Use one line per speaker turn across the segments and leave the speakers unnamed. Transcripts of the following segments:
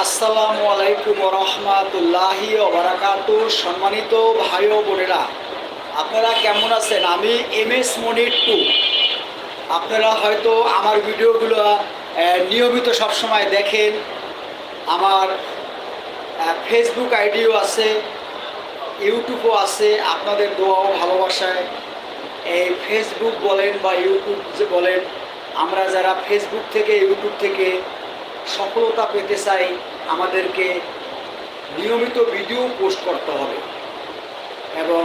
আসসালামু আলাইকুম রহমাতুল্লাহি বারাকাত সম্মানিত ভাই ও বোনেরা আপনারা কেমন আছেন আমি এম এস মনির টু আপনারা হয়তো আমার ভিডিওগুলো নিয়মিত সবসময় দেখেন আমার ফেসবুক আইডিও আছে ইউটিউবও আছে আপনাদের দোয়াও ভালোবাসায় এই ফেসবুক বলেন বা ইউটিউব যে বলেন আমরা যারা ফেসবুক থেকে ইউটিউব থেকে সফলতা পেতে চাই আমাদেরকে নিয়মিত ভিডিও পোস্ট করতে হবে এবং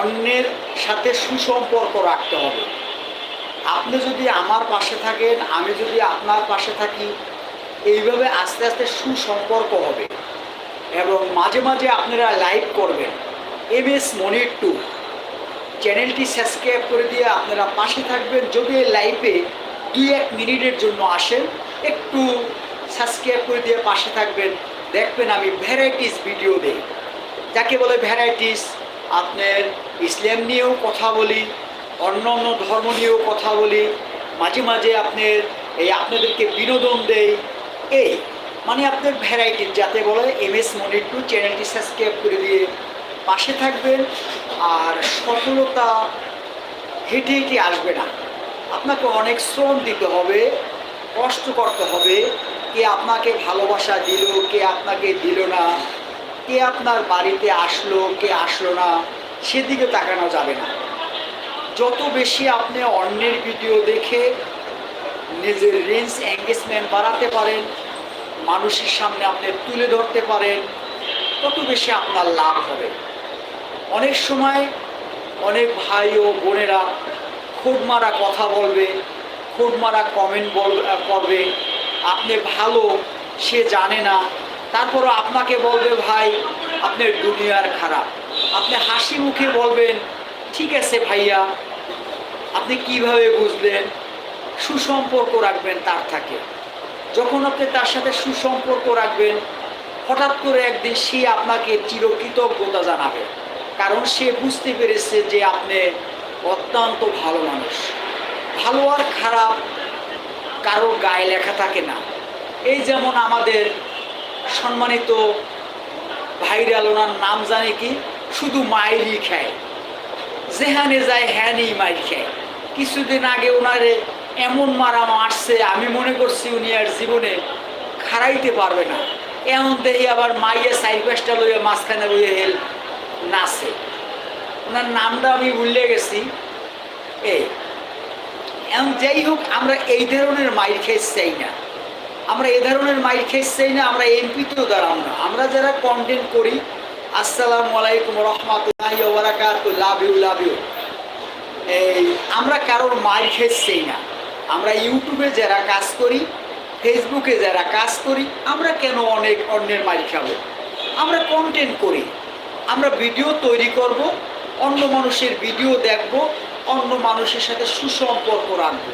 অন্যের সাথে সুসম্পর্ক রাখতে হবে আপনি যদি আমার পাশে থাকেন আমি যদি আপনার পাশে থাকি এইভাবে আস্তে আস্তে সুসম্পর্ক হবে এবং মাঝে মাঝে আপনারা লাইভ করবেন এম এস মনির টু চ্যানেলটি সাবস্ক্রাইব করে দিয়ে আপনারা পাশে থাকবেন যদি লাইভে দুই এক মিনিটের জন্য আসেন একটু সাবস্ক্রাইব করে দিয়ে পাশে থাকবেন দেখবেন আমি ভ্যারাইটিস ভিডিও দেই যাকে বলে ভ্যারাইটিস আপনার ইসলাম নিয়েও কথা বলি অন্য অন্য ধর্ম নিয়েও কথা বলি মাঝে মাঝে আপনার এই আপনাদেরকে বিনোদন দেই এই মানে আপনার ভ্যারাইটি যাতে বলে এম এস মনিটু চ্যানেলটি সাবস্ক্রাইব করে দিয়ে পাশে থাকবেন আর সফলতা হেঁটে হেঁটে আসবে না আপনাকে অনেক শ্রম দিতে হবে কষ্ট করতে হবে কে আপনাকে ভালোবাসা দিল কে আপনাকে দিল না কে আপনার বাড়িতে আসলো কে আসলো না সেদিকে তাকানো যাবে না যত বেশি আপনি অন্যের ভিডিও দেখে নিজের রেঞ্জ এঙ্গেজমেন্ট বাড়াতে পারেন মানুষের সামনে আপনি তুলে ধরতে পারেন তত বেশি আপনার লাভ হবে অনেক সময় অনেক ভাই ও বোনেরা খুব মারা কথা বলবে খুনমারা কমেন্ট বল করবে আপনি ভালো সে জানে না তারপরও আপনাকে বলবে ভাই আপনার দুনিয়ার খারাপ আপনি হাসি মুখে বলবেন ঠিক আছে ভাইয়া আপনি কিভাবে বুঝলেন সুসম্পর্ক রাখবেন তার থাকে যখন আপনি তার সাথে সুসম্পর্ক রাখবেন হঠাৎ করে একদিন সে আপনাকে চিরকৃতজ্ঞতা জানাবে কারণ সে বুঝতে পেরেছে যে আপনি অত্যন্ত ভালো মানুষ ভালো আর খারাপ কারো গায়ে লেখা থাকে না এই যেমন আমাদের সম্মানিত ভাইরাল ওনার নাম জানে কি শুধু মাইরি খায় যেহানে যায় হ্যানই মাইর খায় কিছুদিন আগে ওনারে এমন মারা মারছে আমি মনে করছি উনি আর জীবনে খারাইতে পারবে না এমন দেহে আবার মাইয়া সাইপাসটা লইয়া মাঝখানে লইয়ে হেল নাচে ওনার নামটা আমি ভুলে গেছি এই এবং যাই হোক আমরা এই ধরনের মাইল খেস চাই না আমরা এ ধরনের মাইল খেস চাই না আমরা এমপি তো দাঁড়াও না আমরা যারা কন্টেন্ট করি আসসালামু আলাইকুম রহমাতুল্লাহি ওবারাকাতু লাভ ইউ লাভ ইউ এই আমরা কারোর মাইল খেস চাই না আমরা ইউটিউবে যারা কাজ করি ফেসবুকে যারা কাজ করি আমরা কেন অনেক অন্যের মাইল খাবো আমরা কন্টেন্ট করি আমরা ভিডিও তৈরি করব অন্য মানুষের ভিডিও দেখব অন্য মানুষের সাথে সুসম্পর্ক রাখবো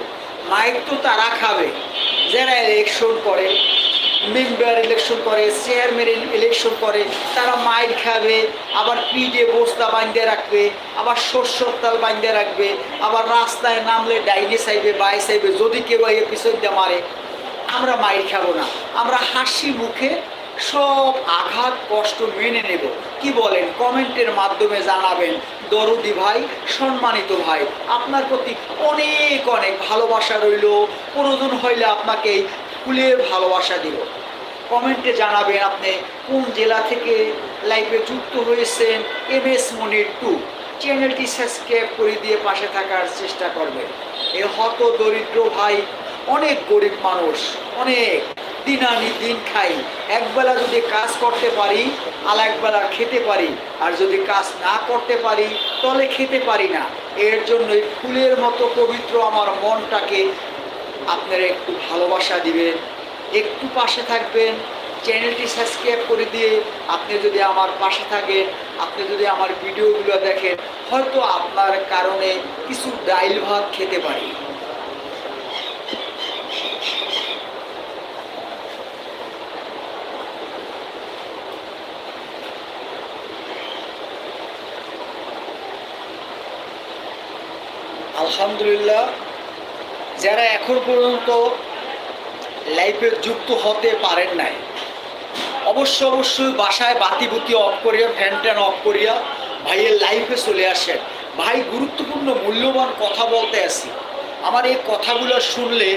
মাইক তো তারা খাবে যারা ইলেকশন করে মেম্বার ইলেকশন করে চেয়ারম্যান ইলেকশন করে তারা মাইক খাবে আবার পিঠে বস্তা বাঁধে রাখবে আবার শস্যর তাল বাঁধে রাখবে আবার রাস্তায় নামলে ডাইনে সাইবে বাই সাইবে যদি কেউ এই পিছন মারে আমরা মাইক খাবো না আমরা হাসি মুখে সব আঘাত কষ্ট মেনে নেব কি বলেন কমেন্টের মাধ্যমে জানাবেন দরুদি ভাই সম্মানিত ভাই আপনার প্রতি অনেক অনেক ভালোবাসা রইল প্রয়োজন হইলে আপনাকে খুলে ভালোবাসা দিব কমেন্টে জানাবেন আপনি কোন জেলা থেকে লাইফে যুক্ত হয়েছেন এম এস মনির টু চ্যানেলটি সাবস্ক্রাইব করে দিয়ে পাশে থাকার চেষ্টা করবেন এ হত দরিদ্র ভাই অনেক গরিব মানুষ অনেক দিন আমি দিন খাই একবেলা যদি কাজ করতে পারি আর একবেলা খেতে পারি আর যদি কাজ না করতে পারি তলে খেতে পারি না এর জন্যই ফুলের মতো পবিত্র আমার মনটাকে আপনারা একটু ভালোবাসা দিবেন একটু পাশে থাকবেন চ্যানেলটি সাবস্ক্রাইব করে দিয়ে আপনি যদি আমার পাশে থাকেন আপনি যদি আমার ভিডিওগুলো দেখেন হয়তো আপনার কারণে কিছু ডাইল ভাত খেতে পারি আলহামদুলিল্লাহ যারা এখন পর্যন্ত লাইফে যুক্ত হতে পারেন নাই অবশ্য অবশ্যই বাসায় বাতিবুতি অফ করিয়া ফ্যান ট্যান অফ করিয়া ভাইয়ের লাইফে চলে আসেন ভাই গুরুত্বপূর্ণ মূল্যবান কথা বলতে আসি আমার এই কথাগুলো শুনলে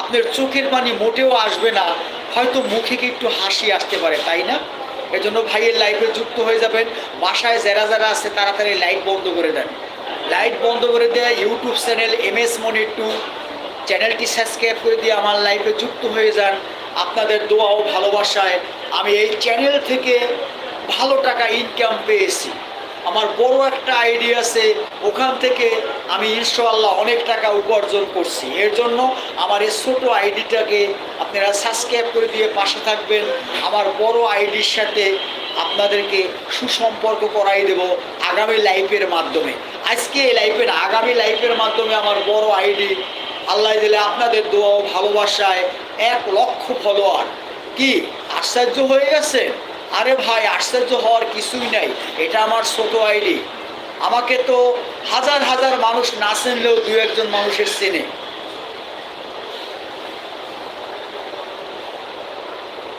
আপনার চোখের পানি মোটেও আসবে না হয়তো মুখে কি একটু হাসি আসতে পারে তাই না এজন্য ভাইয়ের লাইফে যুক্ত হয়ে যাবেন বাসায় যারা যারা আছে তাড়াতাড়ি লাইট বন্ধ করে দেন লাইট বন্ধ করে দেয় YouTube channel M S Monir two চ্যানেলটি সাবস্ক্রাইব করে দিয়ে আমার লাইফে যুক্ত হয়ে যান আপনাদের দোয়া ও ভালোবাসায় আমি এই চ্যানেল থেকে ভালো টাকা ইনকাম পেয়েছি আমার বড় একটা আইডিয়া আছে ওখান থেকে আমি ইনশাল্লাহ অনেক টাকা উপার্জন করছি এর জন্য আমার এই ছোটো আইডিটাকে আপনারা সাবস্ক্রাইব করে দিয়ে পাশে থাকবেন আমার বড় আইডির সাথে আপনাদেরকে সুসম্পর্ক করাই দেব আগামী লাইফের মাধ্যমে আজকে এই লাইফের আগামী লাইফের মাধ্যমে আমার বড় আইডি আল্লাহ দিলে আপনাদের দোয়া ভালোবাসায় এক লক্ষ ফলোয়ার কি আশ্চর্য হয়ে গেছে আরে ভাই আশ্চর্য হওয়ার কিছুই নাই এটা আমার ছোট আইডি আমাকে তো হাজার হাজার মানুষ না চিনলেও দু একজন মানুষের চেনে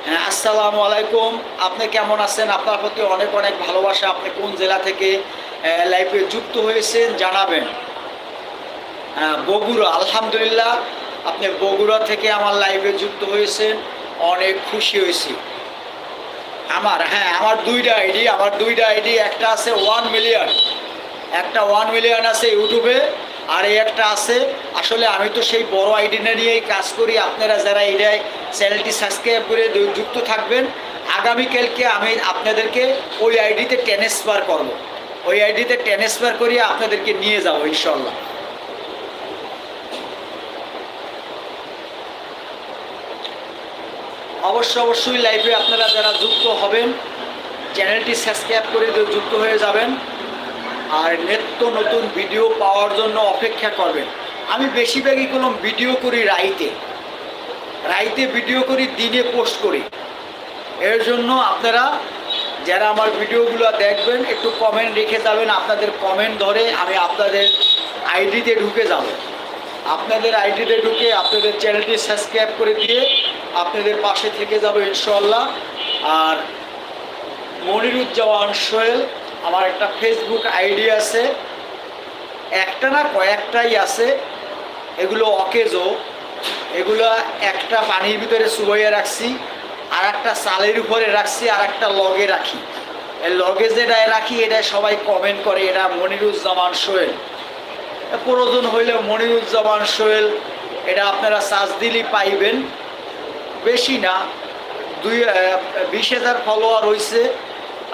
হ্যাঁ আসসালামু আলাইকুম আপনি কেমন আছেন আপনার প্রতি অনেক অনেক ভালোবাসা আপনি কোন জেলা থেকে লাইফে যুক্ত হয়েছেন জানাবেন হ্যাঁ, বগুড়া আলহামদুলিল্লাহ আপনি বগুড়া থেকে আমার লাইফে যুক্ত হয়েছেন অনেক খুশি হয়েছি আমার হ্যাঁ আমার দুইটা আইডি আমার দুইটা আইডি একটা আছে ওয়ান মিলিয়ন একটা ওয়ান মিলিয়ন আছে ইউটিউবে আর এই একটা আছে আসলে আমি তো সেই বড় আইডিটা নিয়েই কাজ করি আপনারা যারা এটাই চ্যানেলটি সাবস্ক্রাইব করে যুক্ত থাকবেন আগামীকালকে আমি আপনাদেরকে ওই আইডিতে ট্রান্সফার করবো ওই আইডিতে ট্রান্সফার করিয়ে আপনাদেরকে নিয়ে যাবো ইনশাল্লাহ অবশ্য অবশ্যই লাইভে আপনারা যারা যুক্ত হবেন চ্যানেলটি সাবস্ক্রাইব করে যুক্ত হয়ে যাবেন আর নিত্য নতুন ভিডিও পাওয়ার জন্য অপেক্ষা করবেন আমি বেশিরভাগই কোনো ভিডিও করি রাইতে রাইতে ভিডিও করি দিনে পোস্ট করি এর জন্য আপনারা যারা আমার ভিডিওগুলো দেখবেন একটু কমেন্ট রেখে যাবেন আপনাদের কমেন্ট ধরে আমি আপনাদের আইডিতে ঢুকে যাব আপনাদের আইডিতে ঢুকে আপনাদের চ্যানেলটি সাবস্ক্রাইব করে দিয়ে আপনাদের পাশে থেকে যাবো ইনশাল্লাহ আর মনিরুজ্জামান সোহেল আমার একটা ফেসবুক আইডি আছে একটা না কয়েকটাই আছে এগুলো অকেজো এগুলো একটা পানির ভিতরে শুভাইয়া রাখছি আর একটা চালের উপরে রাখছি আর একটা লগে রাখি লগে যেটায় রাখি এটা সবাই কমেন্ট করে এটা মনিরুজ্জামান সোহেল প্রয়োজন হইলে মনিরুজ্জামান সোহেল এটা আপনারা চার্জ দিলেই পাইবেন বেশি না দুই বিশ হাজার ফলোয়ার হয়েছে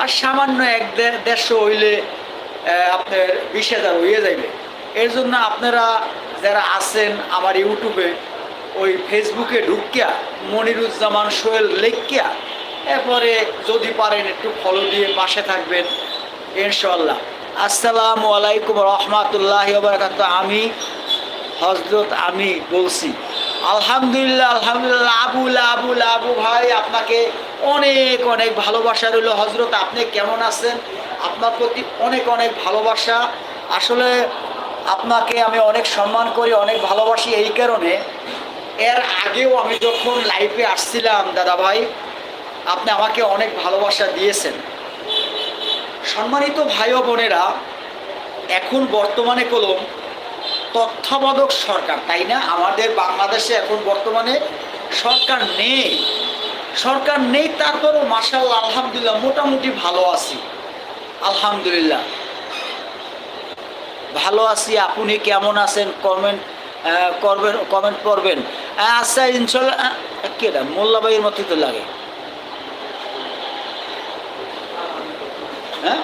আর সামান্য এক দেড়শো হইলে আপনার বিশ হাজার হয়ে যাইবে এর জন্য আপনারা যারা আছেন আমার ইউটিউবে ওই ফেসবুকে ঢুকিয়া মনিরুজ্জামান সোহেল লেখিয়া এরপরে যদি পারেন একটু ফলো দিয়ে পাশে থাকবেন ইনশাল্লাহ আসসালামু আলাইকুম রহমাতুল্লাহ বারকাত আমি হজরত আমি বলছি আলহামদুলিল্লাহ আলহামদুলিল্লাহ আবু আবুল আবু ভাই আপনাকে অনেক অনেক ভালোবাসা রইল হজরত আপনি কেমন আছেন আপনার প্রতি অনেক অনেক ভালোবাসা আসলে আপনাকে আমি অনেক সম্মান করি অনেক ভালোবাসি এই কারণে এর আগেও আমি যখন লাইফে আসছিলাম দাদা ভাই আপনি আমাকে অনেক ভালোবাসা দিয়েছেন সম্মানিত ভাই বোনেরা এখন বর্তমানে কলম তথ্যবাদক সরকার তাই না আমাদের বাংলাদেশে এখন বর্তমানে সরকার নেই সরকার নেই তারপরও মাসাল আলহামদুলিল্লাহ মোটামুটি ভালো আছি আলহামদুলিল্লাহ ভালো আছি আপনি কেমন আছেন কমেন্ট করবেন কমেন্ট করবেন হ্যাঁ, আচ্ছা ইনশাল্লাহ কেটা মোল্লা ভাইয়ের মতোই তো লাগে হ্যাঁ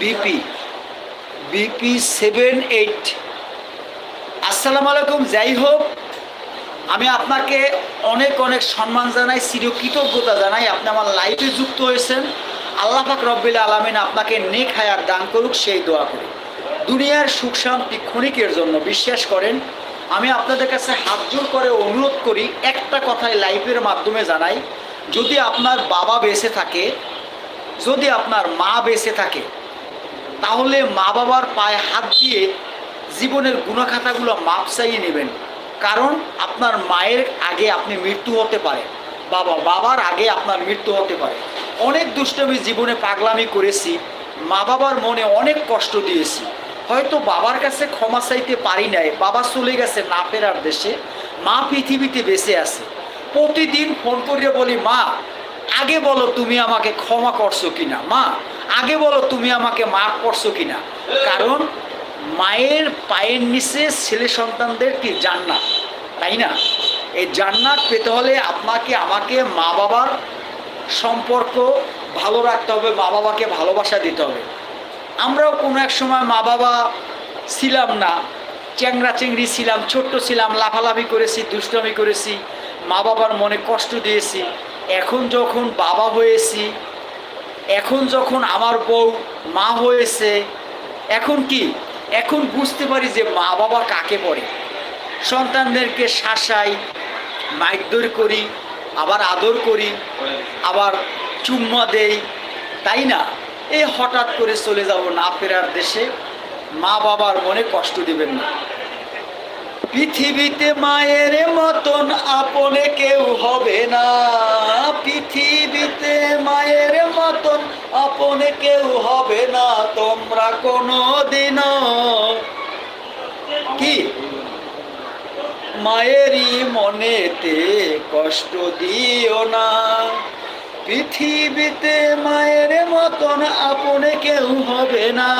বিপি বিপি সেভেন এইট আসসালামু আলাইকুম যাই হোক আমি আপনাকে অনেক অনেক সম্মান জানাই চিরকৃতজ্ঞতা কৃতজ্ঞতা জানাই আপনি আমার লাইফে যুক্ত হয়েছেন পাক রব্বিল আলমিন আপনাকে নেক হায়ার দান করুক সেই দোয়া করি দুনিয়ার সুখ শান্তি ক্ষণিকের জন্য বিশ্বাস করেন আমি আপনাদের কাছে হাত জোর করে অনুরোধ করি একটা কথাই লাইফের মাধ্যমে জানাই যদি আপনার বাবা বেঁচে থাকে যদি আপনার মা বেঁচে থাকে তাহলে মা বাবার পায়ে হাত দিয়ে জীবনের গুণখাতাগুলো মাপ চাইয়ে নেবেন কারণ আপনার মায়ের আগে আপনি মৃত্যু হতে পারে বাবা বাবার আগে আপনার মৃত্যু হতে পারে অনেক দুষ্টমি জীবনে পাগলামি করেছি মা বাবার মনে অনেক কষ্ট দিয়েছি হয়তো বাবার কাছে ক্ষমা চাইতে পারি নাই বাবা চলে গেছে না ফেরার দেশে মা পৃথিবীতে বেঁচে আছে প্রতিদিন ফোন করিয়া বলি মা আগে বলো তুমি আমাকে ক্ষমা করছো কিনা মা আগে বলো তুমি আমাকে মাফ করছো কিনা কারণ মায়ের পায়ের নিচে ছেলে সন্তানদের কি জান্নাত তাই না এই জান্নাত পেতে হলে আপনাকে আমাকে মা বাবার সম্পর্ক ভালো রাখতে হবে মা বাবাকে ভালোবাসা দিতে হবে আমরাও কোনো এক সময় মা বাবা ছিলাম না চ্যাংরা চেংড়ি ছিলাম ছোট্ট ছিলাম লাফালাফি করেছি দুষ্টমি করেছি মা বাবার মনে কষ্ট দিয়েছি এখন যখন বাবা হয়েছি এখন যখন আমার বউ মা হয়েছে এখন কি এখন বুঝতে পারি যে মা বাবা কাকে পড়ে সন্তানদেরকে শাসাই মাইদর করি আবার আদর করি আবার চুম্মা দেই তাই না এই হঠাৎ করে চলে যাব না ফেরার দেশে মা বাবার মনে কষ্ট দেবেন না পৃথিবীতে মায়ের মতন আপনে কেউ হবে না পৃথিবীতে মায়ের মতন আপনে কেউ হবে না তোমরা কোনো দিন কি মায়েরই মনেতে কষ্ট দিও না পৃথিবীতে মায়ের মতন আপনে কেউ হবে না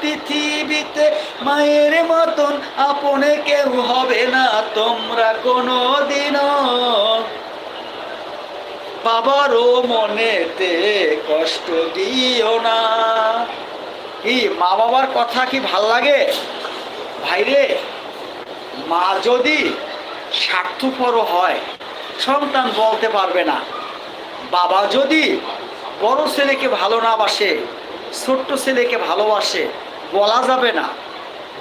পৃথিবীতে মায়ের মতন আপনে কেউ হবে না তোমরা কোনো দিনও বাবারও মনেতে কষ্ট দিও না কি মা বাবার কথা কি ভাল লাগে ভাইরে মা যদি স্বার্থপর হয় সন্তান বলতে পারবে না বাবা যদি বড় ছেলেকে ভালো না বাসে ছোট্ট ছেলেকে ভালোবাসে বলা যাবে না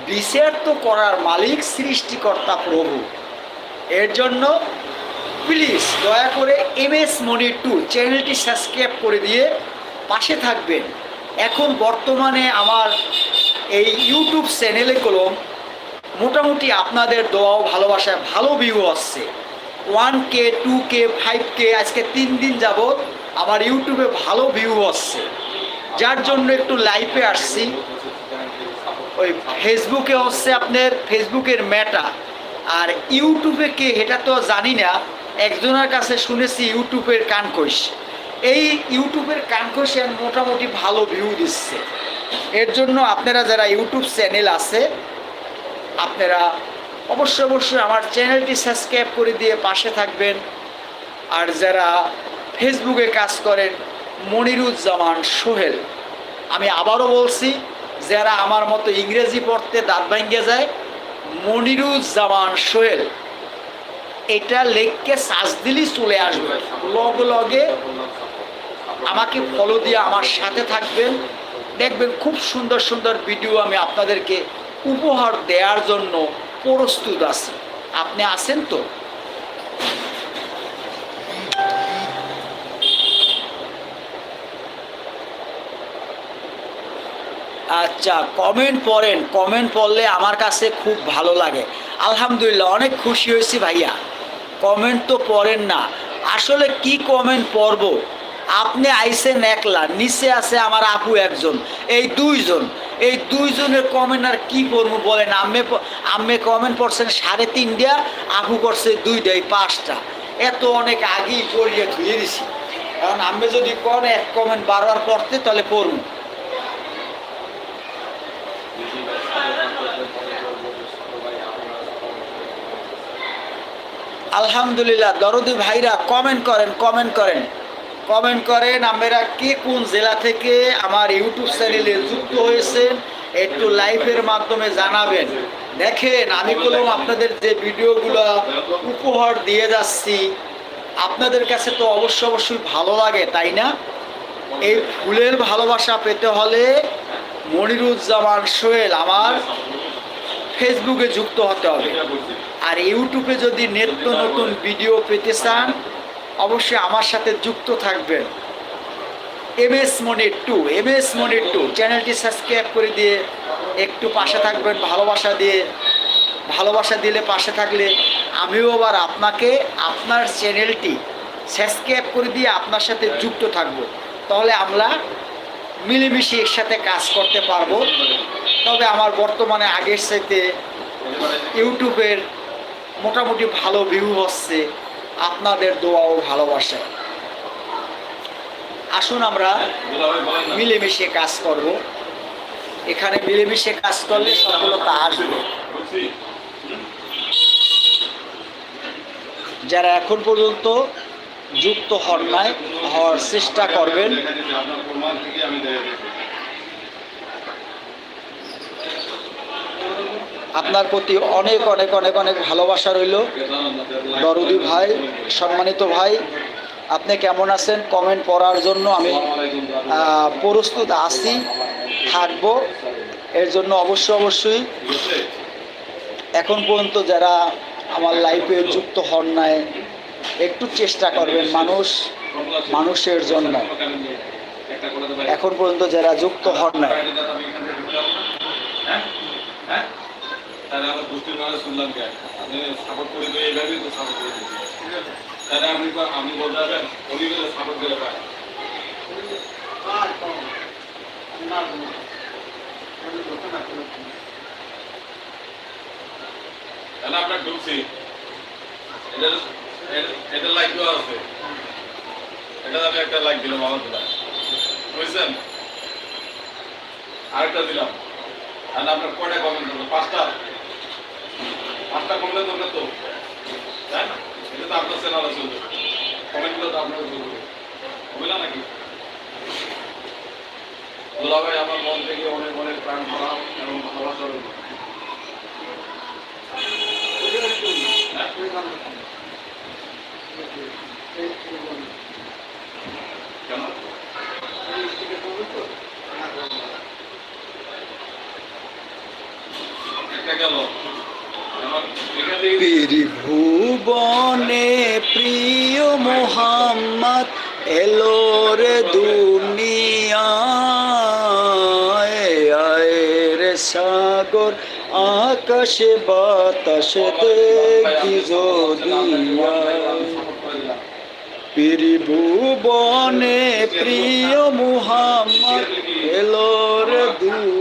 বিচার তো করার মালিক সৃষ্টিকর্তা প্রভু এর জন্য প্লিজ দয়া করে এম এস মনি টু চ্যানেলটি সাবস্ক্রাইব করে দিয়ে পাশে থাকবেন এখন বর্তমানে আমার এই ইউটিউব চ্যানেলে কলম মোটামুটি আপনাদের দোয়াও ভালোবাসায় ভালো ভিউ আসছে one K two K five K আজকে তিন দিন যাবৎ আমার ইউটিউবে ভালো ভিউ আসছে যার জন্য একটু লাইভে আসছি ওই ফেসবুকে হচ্ছে আপনার ফেসবুকের ম্যাটা আর ইউটিউবে কে এটা তো জানি না একজনের কাছে শুনেছি ইউটিউবের কানকস এই ইউটিউবের কানকৈশে মোটামুটি ভালো ভিউ দিচ্ছে এর জন্য আপনারা যারা ইউটিউব চ্যানেল আছে আপনারা অবশ্যই অবশ্যই আমার চ্যানেলটি সাবস্ক্রাইব করে দিয়ে পাশে থাকবেন আর যারা ফেসবুকে কাজ করেন মনিরুজ্জামান সোহেল আমি আবারও বলছি যারা আমার মতো ইংরেজি পড়তে দাঁত ভাঙ্গে যায় মনিরুজ্জামান সোহেল এটা লেখকে সাজ দিলেই চলে আসবে লগ লগে আমাকে ফলো দিয়ে আমার সাথে থাকবেন দেখবেন খুব সুন্দর সুন্দর ভিডিও আমি আপনাদেরকে উপহার দেওয়ার জন্য প্রস্তুত আছে আপনি আছেন তো আচ্ছা কমেন্ট পড়েন কমেন্ট পড়লে আমার কাছে খুব ভালো লাগে আলহামদুলিল্লাহ অনেক খুশি হয়েছি ভাইয়া কমেন্ট তো পড়েন না আসলে কি কমেন্ট পড়ব আপনি আইসেন একলা নিচে আছে আমার আপু একজন এই দুইজন এই দুইজনের কমেন্ট আর কী করবো বলেন আম্মে আম্মে কমেন্ট করছেন সাড়ে তিনটা আপু করছে দুই এই পাঁচটা এত অনেক আগেই পড়িয়ে ধুয়ে দিছি কারণ আমি যদি কোন এক কমেন্ট বারবার করতে তাহলে পড়ব আলহামদুলিল্লাহ দরদি ভাইরা কমেন্ট করেন কমেন্ট করেন কমেন্ট করেন আপনারা কে কোন জেলা থেকে আমার ইউটিউব চ্যানেলে যুক্ত হয়েছেন একটু লাইভের মাধ্যমে জানাবেন দেখেন আমি বললাম আপনাদের যে ভিডিওগুলো উপহার দিয়ে যাচ্ছি আপনাদের কাছে তো অবশ্য অবশ্যই ভালো লাগে তাই না এই ফুলের ভালোবাসা পেতে হলে মনিরুজ্জামান সোহেল আমার ফেসবুকে যুক্ত হতে হবে আর ইউটিউবে যদি নিত্য নতুন ভিডিও পেতে চান অবশ্যই আমার সাথে যুক্ত থাকবেন M S Monir two M S Monir two চ্যানেলটি সাবস্ক্রাইব করে দিয়ে একটু পাশে থাকবেন ভালোবাসা দিয়ে ভালোবাসা দিলে পাশে থাকলে আমিও আবার আপনাকে আপনার চ্যানেলটি সাবস্ক্রাইব করে দিয়ে আপনার সাথে যুক্ত থাকব তাহলে আমরা মিলেমিশে একসাথে কাজ করতে পারবো তবে আমার বর্তমানে আগের সাথে ইউটিউবের মোটামুটি ভালো ভিউ হচ্ছে আপনাদের দোয়া ও ভালোবাসা আসুন আমরা মিলেমিশে কাজ করব এখানে মিলেমিশে কাজ করলে সফলতা আসবে যারা এখন পর্যন্ত যুক্ত হন নাই হওয়ার চেষ্টা করবেন আপনার প্রতি অনেক অনেক অনেক অনেক ভালোবাসা রইল দরদি ভাই সম্মানিত ভাই আপনি কেমন আছেন কমেন্ট পড়ার জন্য আমি প্রস্তুত আছি থাকব এর জন্য অবশ্য অবশ্যই এখন পর্যন্ত যারা আমার লাইফে যুক্ত হন নাই একটু চেষ্টা করবেন মানুষ মানুষের জন্য এখন পর্যন্ত যারা যুক্ত হন নাই
তাহলে আমার বুঝতে কথা শুনলাম যে আপনি সাপোর্ট করে দেবে এইভাবেই তো সাপোর্ট করে দিচ্ছি ঠিক আছে তাহলে আপনি আপনি বলতে পারবেন উনি সাপোর্ট করে পায় তাহলে আমরা ঢুকছি এটা এটা লাইক দেওয়া আছে এটা আমি একটা লাইক দিলাম আমার দিলাম বুঝছেন আরেকটা দিলাম তাহলে আপনার কয়টা কমেন্ট করবো পাঁচটা ভাতটা কমলে তোমরা তো তাই হ্যাঁ? না এটা তো আপনার সেনারা চলবে কমেন্টগুলো তো আপনারা চলবে হবে না নাকি দুলাভাই আমার মন থেকে অনেক অনেক প্রাণ করা এবং ভালোবাসার হ্যাঁ? কেন একটা গেল
বীরভুবনে প্রিয় মোহাম্মদ এলো রে দুনিয়ায় রে সাগর আকাশে বাতাসে দেখি জোদিয়া বীরভুবনে প্রিয় মোহাম্মদ এলো রে দুনিয়া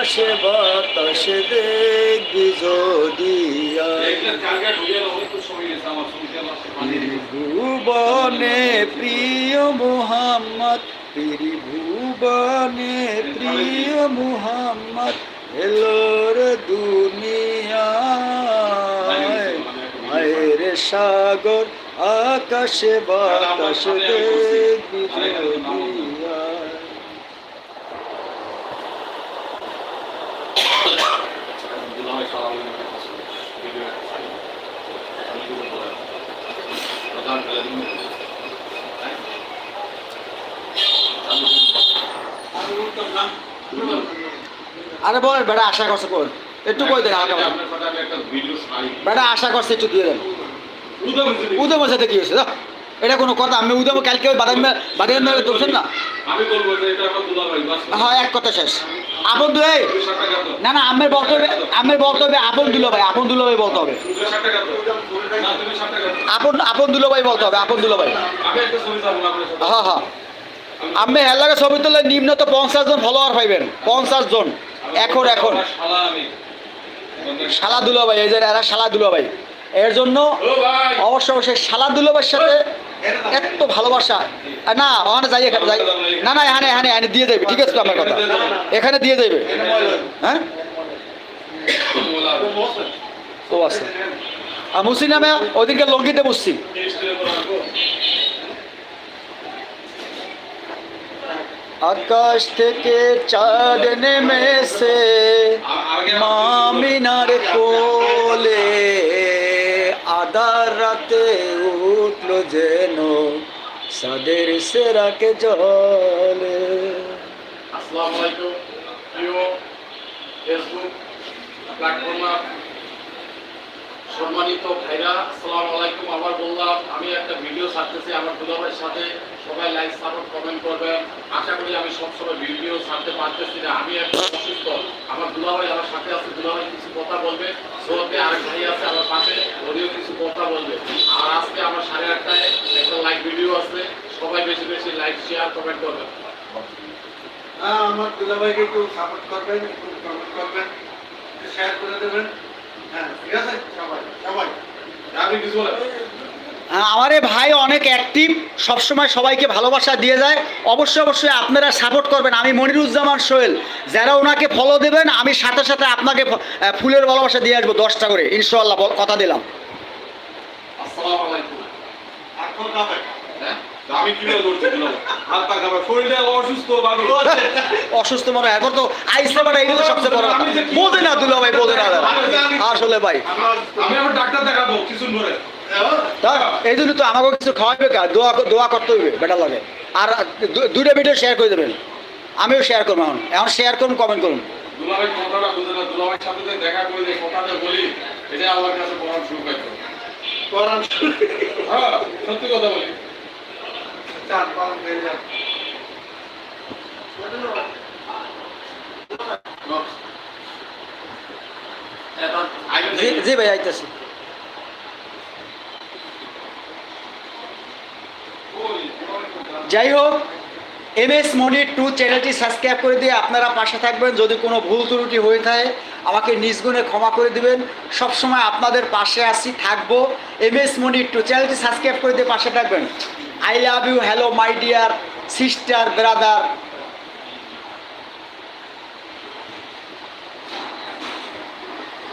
আকাশে বাতাসে দেখবি যদি ভুবনে প্রিয় মোহাম্মদ তিরি ভুবনে প্রিয় মোহাম্মদ এলোর দুনিয়া মায়ের সাগর আকাশে বাতাস দেখবি যদি আরে বলেন বেটা আশা করছে কোন একটু কই দেন আমাকে বেটা আশা করছে একটু দিয়ে দেন উদম সাথে কি হয়েছে এটা কোনো কথা আমি উদম কালকে ওই বাদাম বাদাম মেয়ে তুলছেন না হ্যাঁ এক কথা শেষ আপন দু না না আমের বলতে হবে আমের বলতে হবে আপন দুলো ভাই আপন দুলো ভাই বলতে হবে আপন আপন দুলো ভাই বলতে হবে আপন দুলো ভাই হ্যাঁ হ্যাঁ আমি এলাকা ছবি নিম্ন তো পঞ্চাশ জন ফলোয়ার পাইবেন পঞ্চাশ জন এখন এখন শালা দুলাভাই এই যে এরা শালা দুলাভাই এর জন্য অবশ্য অবশ্যই শালা দুলাভাইয়ের সাথে এত ভালোবাসা না ওখানে যাই এখানে যাই না না এখানে এখানে এখানে দিয়ে যাবে ঠিক আছে আমার কথা এখানে দিয়ে যাবে হ্যাঁ ও আছে আচ্ছা। আর মুসি নামে ওদিনকে লঙ্গিতে বসছি আকাশ থেকে চাঁদ নেমেছে মামিনার কোলে আদার রাতে উঠলো যেন সাদের সেরাকে জলে
আসসালামু আলাইকুম প্রিয় ফেসবুক প্ল্যাটফর্মে সম্মানিত ভাইরা আসসালাম আলাইকুম আবার বললাম আমি একটা ভিডিও ছাড়তেছি আমার দুলাভাইয়ের সাথে সবাই লাইক সাপোর্ট কমেন্ট করবেন আশা করি আমি সবসময় ভিডিও ছাড়তে পারতেছি না আমি একটা অসুস্থ আমার দুলাভাই আমার সাথে আছে দুলাভাই কিছু কথা বলবে সোহতে আরেক ভাই আছে আমার পাশে ওদিও কিছু কথা বলবে আর আজকে আমার সাড়ে আটটায় একটা লাইক ভিডিও আছে সবাই বেশি বেশি লাইক শেয়ার কমেন্ট করবেন
হ্যাঁ, আমার দুলাভাইকে একটু সাপোর্ট করবেন একটু কমেন্ট করবেন শেয়ার করে দেবেন হ্যাঁ,
আমার ভাই অনেক অ্যাক্টিভ সবসময় সবাইকে ভালোবাসা দিয়ে যায় অবশ্যই অবশ্যই আপনারা সাপোর্ট করবেন আমি মনিরুজ্জামান সোহেল যারা ওনাকে ফলো দেবেন আমি সাথে সাথে আপনাকে ফুলের ভালোবাসা দিয়ে আসবো দশটা করে ইনশাল্লাহ কথা দিলাম
আসসালামু আলাইকুম অসুস্থ
আচ্ছা, মানে এখন তো আইসলে মানে এগুলো সবচেয়ে বড় বোঝে না দুলা ভাই বোঝে না আসলে ভাই
ডাক্তার দেখাবো ধরে
এই জন্য তো আমাকে কিছু খাওয়াবে কা দোয়া দোয়া করতে হবে বেটা লাগে আর দুইটা ভিডিও শেয়ার করে দেবেন আমিও শেয়ার করবো এখন এখন শেয়ার করুন কমেন্ট করুন
হ্যাঁ, সত্যি কথা বলি
চান পালন হয়ে
জি ভাই আইতেছি যাই হোক এম এস মনি টু চ্যানেলটি সাবস্ক্রাইব করে দিয়ে আপনারা পাশে থাকবেন যদি কোনো ভুল ত্রুটি হয়ে থাকে আমাকে নিজগুণে ক্ষমা করে দিবেন সবসময় আপনাদের পাশে আসি থাকবো এম এস মনির টু চ্যানেলটি সাবস্ক্রাইব করে দিয়ে পাশে থাকবেন I love you hello my dear sister brother